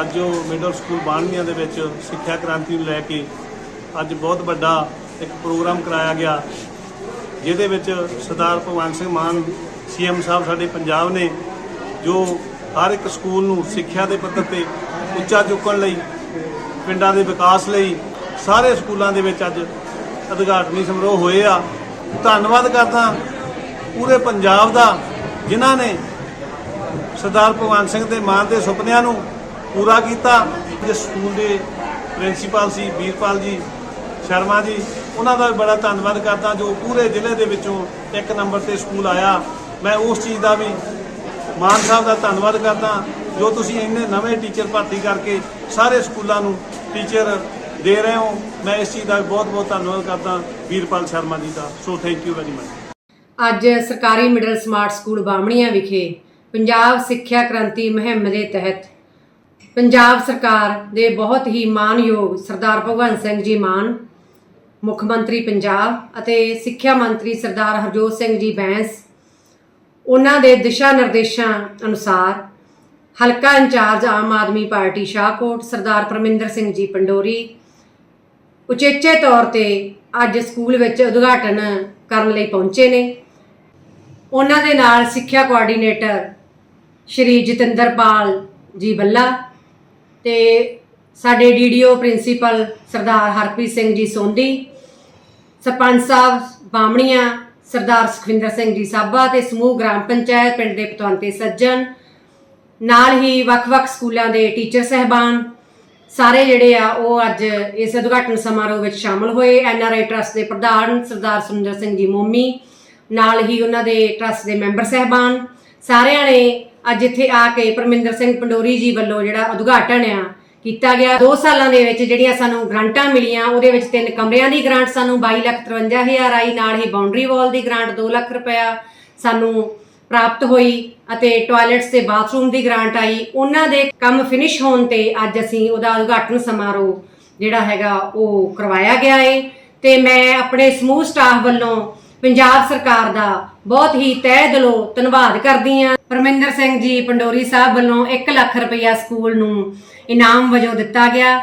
ਅੱਜ ਉਹ middle school ਬਾਣੀਆਂ ਦੇ ਵਿੱਚ ਸਿੱਖਿਆ ਕ੍ਰਾਂਤੀ ਨੂੰ ਲੈ ਕੇ ਅੱਜ ਬਹੁਤ ਵੱਡਾ ਇੱਕ ਪ੍ਰੋਗਰਾਮ ਕਰਾਇਆ ਗਿਆ, ਜਿਹਦੇ ਵਿੱਚ ਸਰਦਾਰ ਭਗਵੰਤ ਸਿੰਘ ਮਾਨ ਸੀਐਮ ਸਾਹਿਬ ਸਾਡੇ ਪੰਜਾਬ ਨੇ, ਜੋ ਹਰ ਇੱਕ ਸਕੂਲ ਨੂੰ ਸਿੱਖਿਆ ਦੇ ਪੱਧਰ ਤੇ ਉੱਚਾ ਚੁੱਕਣ ਲਈ, ਪਿੰਡਾਂ ਦੇ ਵਿਕਾਸ ਲਈ ਸਾਰੇ ਸਕੂਲਾਂ ਦੇ ਵਿੱਚ ਅੱਜ ਉਦਘਾਟਨੀ ਸਮਾਰੋਹ ਹੋਏ ਆ। ਧੰਨਵਾਦ ਕਰਦਾ ਪੂਰੇ ਪੰਜਾਬ ਦਾ, ਜਿਨ੍ਹਾਂ ਨੇ ਸਰਦਾਰ ਭਗਵੰਤ ਸਿੰਘ ਦੇ ਮਾਨ ਦੇ ਸੁਪਨਿਆਂ ਨੂੰ ਪੂਰਾ ਕੀਤਾ। ਜਿਸ ਸਕੂਲ ਦੇ ਪ੍ਰਿੰਸੀਪਲ ਸੀ, ਵੀਰਪਾਲ ਜੀ, ਸ਼ਰਮਾ ਜੀ, ਉਹਨਾਂ ਦਾ ਵੀ ਬੜਾ ਧੰਨਵਾਦ ਕਰਦਾ, ਜੋ ਪੂਰੇ ਜ਼ਿਲ੍ਹੇ ਦੇ ਵਿੱਚੋਂ ਇੱਕ ਨੰਬਰ ਤੇ ਸਕੂਲ ਆਇਆ। ਮੈਂ ਉਸ ਚੀਜ਼ ਦਾ ਵੀ ਮਾਨ ਸਾਹਿਬ ਦਾ ਧੰਨਵਾਦ ਕਰਦਾ, ਜੋ ਤੁਸੀਂ ਇੰਨੇ ਨਵੇਂ ਟੀਚਰ ਭਰਤੀ ਕਰਕੇ ਸਾਰੇ ਸਕੂਲਾਂ ਨੂੰ ਟੀਚਰ ਦੇ ਰਹੇ ਹੋ। ਮੈਂ ਇਸ ਚੀਜ਼ ਦਾ ਬਹੁਤ ਬਹੁਤ ਧੰਨਵਾਦ ਕਰਦਾ, ਵੀਰਪਾਲ ਸ਼ਰਮਾ ਜੀ ਦਾ। So thank you very much ਅੱਜ ਸਰਕਾਰੀ ਮਿਡਲ ਸਮਾਰਟ ਸਕੂਲ ਬਾਮਣੀਆਂ ਵਿਖੇ ਪੰਜਾਬ ਸਿੱਖਿਆ ਕ੍ਰਾਂਤੀ ਮੁਹਿੰਮ ਦੇ ਤਹਿਤ ਪੰਜਾਬ ਸਰਕਾਰ ਦੇ ਬਹੁਤ ਹੀ ਮਾਨਯੋਗ ਸਰਦਾਰ ਭਗਵੰਤ ਸਿੰਘ ਜੀ ਮਾਨ, ਮੁੱਖ ਮੰਤਰੀ ਪੰਜਾਬ ਅਤੇ ਸਿੱਖਿਆ ਮੰਤਰੀ ਸਰਦਾਰ ਹਰਜੋਤ ਸਿੰਘ ਜੀ ਬੈਂਸ, ਉਹਨਾਂ ਦੇ ਦਿਸ਼ਾ ਨਿਰਦੇਸ਼ਾਂ ਅਨੁਸਾਰ ਹਲਕਾ ਇੰਚਾਰਜ ਆਮ ਆਦਮੀ ਪਾਰਟੀ ਸ਼ਾਹਕੋਟ ਸਰਦਾਰ ਪਰਮਿੰਦਰ ਸਿੰਘ ਜੀ ਪੰਡੋਰੀ ਉਚੇਚੇ ਤੌਰ ਤੇ ਅੱਜ ਸਕੂਲ ਵਿੱਚ ਉਦਘਾਟਨ ਕਰਨ ਲਈ ਪਹੁੰਚੇ ਨੇ। ਉਹਨਾਂ ਦੇ ਨਾਲ ਸਿੱਖਿਆ ਕੋਆਰਡੀਨੇਟਰ ਸ਼੍ਰੀ ਜਤਿੰਦਰਪਾਲ ਜੀ ਬੱਲਾ ਤੇ ਸਾਡੇ ਡੀਡੀਓ ਪ੍ਰਿੰਸੀਪਲ ਸਰਦਾਰ ਹਰਪ੍ਰੀਤ ਸਿੰਘ ਜੀ ਸੋਂਦੀ ਸਰਪੰਚ ਸਾਹਿਬ ਬਾਮਣੀਆਂ ਸਰਦਾਰ ਸੁਖਵਿੰਦਰ ਸਿੰਘ ਜੀ ਸਾਬਾ ਤੇ ਸਮੂਹ ਗ੍ਰਾਮ ਪੰਚਾਇਤ ਪਿੰਡ ਦੇ ਪਤਵੰਤੇ ਸੱਜਣ, ਨਾਲ ਹੀ ਵੱਖ-ਵੱਖ ਸਕੂਲਾਂ ਦੇ ਟੀਚਰ ਸਹਿਬਾਨ, ਸਾਰੇ ਜਿਹੜੇ ਆ ਉਹ ਅੱਜ ਇਸ ਉਦਘਾਟਨ ਸਮਾਰੋਹ ਵਿੱਚ ਸ਼ਾਮਲ ਹੋਏ। ਐਨਆਰਆਈ ਟਰਸਟ ਦੇ ਪ੍ਰਧਾਨ ਸਰਦਾਰ ਸੁਰਿੰਦਰ ਸਿੰਘ ਜੀ ਮੋਮੀ, ਨਾਲ ਹੀ ਉਹਨਾਂ ਦੇ ਟਰਸਟ ਦੇ ਮੈਂਬਰ ਸਹਿਬਾਨ, ਸਾਰਿਆਂ ਨੇ ਅੱਜ ਇੱਥੇ ਆ ਕੇ ਪਰਮਿੰਦਰ ਸਿੰਘ ਪੰਡੋਰੀ ਜੀ ਵੱਲੋਂ ਜਿਹੜਾ ਉਦਘਾਟਨ ਆ ਕੀਤਾ ਗਿਆ। 2 ਸਾਲਾਂ ਦੇ ਵਿੱਚ ਜਿਹੜੀਆਂ ਸਾਨੂੰ ਗ੍ਰਾਂਟਾਂ ਮਿਲੀਆਂ, ਉਹਦੇ ਵਿੱਚ ਤਿੰਨ ਕਮਰਿਆਂ ਦੀ ਗ੍ਰਾਂਟ ਸਾਨੂੰ 22 ਲੱਖ 53 ਹਜ਼ਾਰ ਆਈ, ਨਾਲ ਹੀ ਬਾਉਂਡਰੀ ਵਾਲ ਦੀ ਗ੍ਰਾਂਟ 2 ਲੱਖ ਰੁਪਇਆ ਸਾਨੂੰ ਪ੍ਰਾਪਤ ਹੋਈ ਅਤੇ ਟਾਇਲਟਸ ਤੇ ਬਾਥਰੂਮ ਦੀ ਗ੍ਰਾਂਟ ਆਈ। ਉਹਨਾਂ ਦੇ ਕੰਮ ਫਿਨਿਸ਼ ਹੋਣ ਤੇ ਅੱਜ ਅਸੀਂ ਉਹਦਾ ਉਦਘਾਟਨ ਸਮਾਰੋਹ ਜਿਹੜਾ ਹੈਗਾ ਉਹ ਕਰਵਾਇਆ ਗਿਆ ਏ। ਤੇ ਮੈਂ ਆਪਣੇ ਸਮੂਹ ਸਟਾਫ ਵੱਲੋਂ ਪੰਜਾਬ ਸਰਕਾਰ ਦਾ ਬਹੁਤ ਹੀ ਤਹਿ ਦਿਲੋਂ ਧੰਨਵਾਦ ਕਰਦੀ ਹਾਂ। ਪਰਮਿੰਦਰ ਸਿੰਘ ਜੀ ਪੰਡੋਰੀ ਸਾਹਿਬ ਵੱਲੋਂ 1 ਲੱਖ ਰੁਪਇਆ ਸਕੂਲ ਨੂੰ ਇਨਾਮ ਵਜੋਂ ਦਿੱਤਾ ਗਿਆ।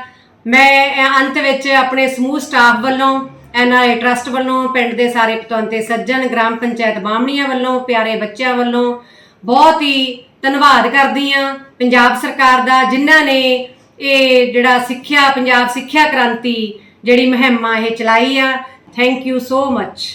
ਮੈਂ ਅੰਤ ਵਿੱਚ ਆਪਣੇ ਸਮੂਹ ਸਟਾਫ ਵੱਲੋਂ ਐਨਆਰਆਈ ਟਰਸਟ ਵੱਲੋਂ, ਪਿੰਡ ਦੇ ਸਾਰੇ ਪਤਵੰਤੇ ਸੱਜਣ, ਗ੍ਰਾਮ ਪੰਚਾਇਤ ਬਾਹਮਣੀਆਂ ਵੱਲੋਂ, ਪਿਆਰੇ ਬੱਚਿਆਂ ਵੱਲੋਂ ਬਹੁਤ ਹੀ ਧੰਨਵਾਦ ਕਰਦੀ ਹਾਂ। ਪੰਜਾਬ ਸਰਕਾਰ ਦਾ ਜਿਨ੍ਹਾਂ ਨੇ ਇਹ ਜਿਹੜਾ ਸਿੱਖਿਆ, ਪੰਜਾਬ ਸਿੱਖਿਆ ਕ੍ਰਾਂਤੀ ਜਿਹੜੀ ਮੁਹਿੰਮ ਆ, ਇਹ ਚਲਾਈ ਆ। Thank you so much